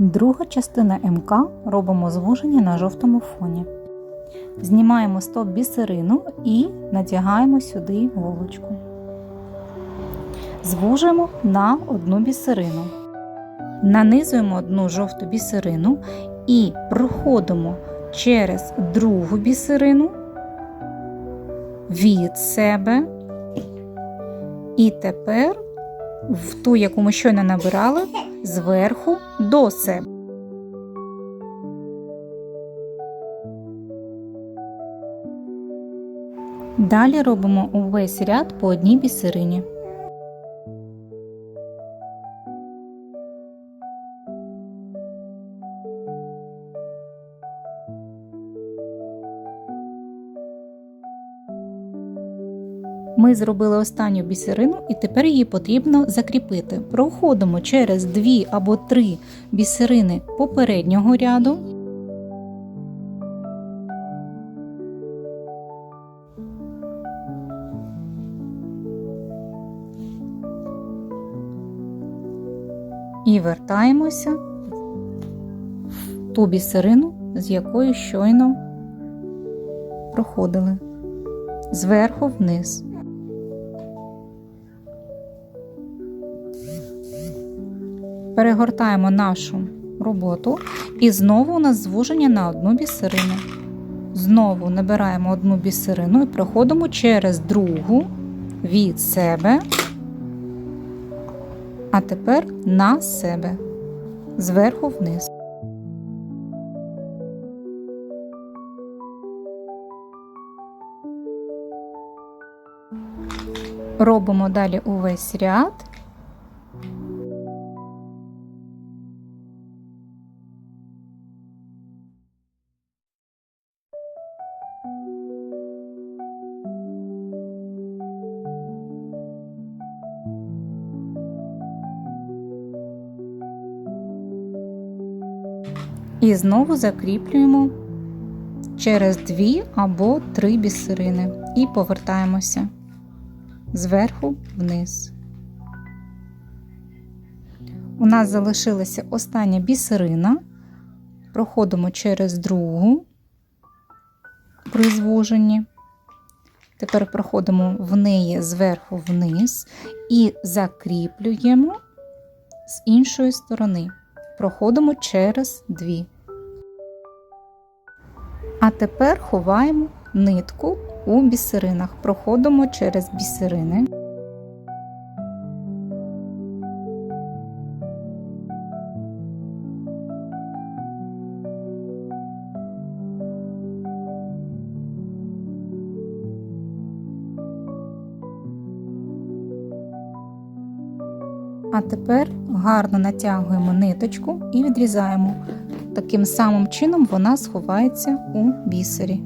Друга частина МК робимо звуження на жовтому фоні. Знімаємо стоп бісерину і надягаємо сюди голочку. Звужуємо на одну бісерину. Нанизуємо одну жовту бісерину і проходимо через другу бісерину від себе. І тепер в ту, яку ми щойно набирали, зверху до себе. Далі робимо увесь ряд по одній бісерині. Ми зробили останню бісерину і тепер її потрібно закріпити. Проходимо через дві або три бісерини попереднього ряду. І вертаємося в ту бісерину, з якою щойно проходили зверху вниз. Перегортаємо нашу роботу і знову у нас звуження на одну бісерину. Знову набираємо одну бісерину і проходимо через другу від себе, а тепер на себе, зверху вниз. Робимо далі увесь ряд. І знову закріплюємо через дві або три бісерини і повертаємося зверху вниз. У нас залишилася остання бісерина. Проходимо через другу при звуженні. Тепер проходимо в неї зверху вниз і закріплюємо з іншої сторони. Проходимо через дві. А тепер ховаємо нитку у бісеринах. Проходимо через бісерини. А тепер гарно натягуємо ниточку і відрізаємо. Таким самим чином вона сховається у бісері.